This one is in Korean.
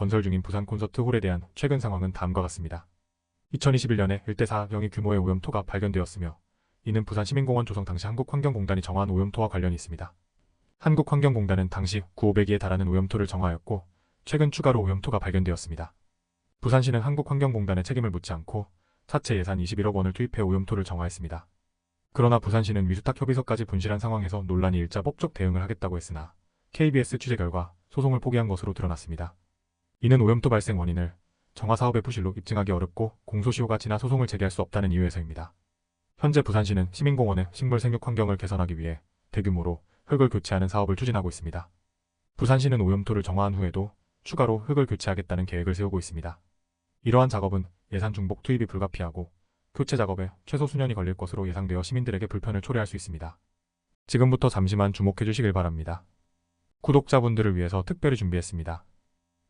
건설 중인 부산 콘서트 홀에 대한 최근 상황은 다음과 같습니다. 2021년에 1대4 영위 규모의 오염토가 발견되었으며 이는 부산 시민공원 조성 당시 한국환경공단이 정한 오염토와 관련이 있습니다. 한국환경공단은 당시 9,500기에 달하는 오염토를 정하였고 최근 추가로 오염토가 발견되었습니다. 부산시는 한국환경공단의 책임을 묻지 않고 차체 예산 21억 원을 투입해 오염토를 정화했습니다. 그러나 부산시는 위수탁 협의서까지 분실한 상황에서 논란이 일자 법적 대응을 하겠다고 했으나 KBS 취재 결과 소송을 포기한 것으로 드러났습니다. 이는 오염토 발생 원인을 정화 사업의 부실로 입증하기 어렵고 공소시효가 지나 소송을 제기할 수 없다는 이유에서입니다. 현재 부산시는 시민공원의 식물 생육 환경을 개선하기 위해 대규모로 흙을 교체하는 사업을 추진하고 있습니다. 부산시는 오염토를 정화한 후에도 추가로 흙을 교체하겠다는 계획을 세우고 있습니다. 이러한 작업은 예산 중복 투입이 불가피하고 교체 작업에 최소 수년이 걸릴 것으로 예상되어 시민들에게 불편을 초래할 수 있습니다. 지금부터 잠시만 주목해 주시길 바랍니다. 구독자분들을 위해서 특별히 준비했습니다.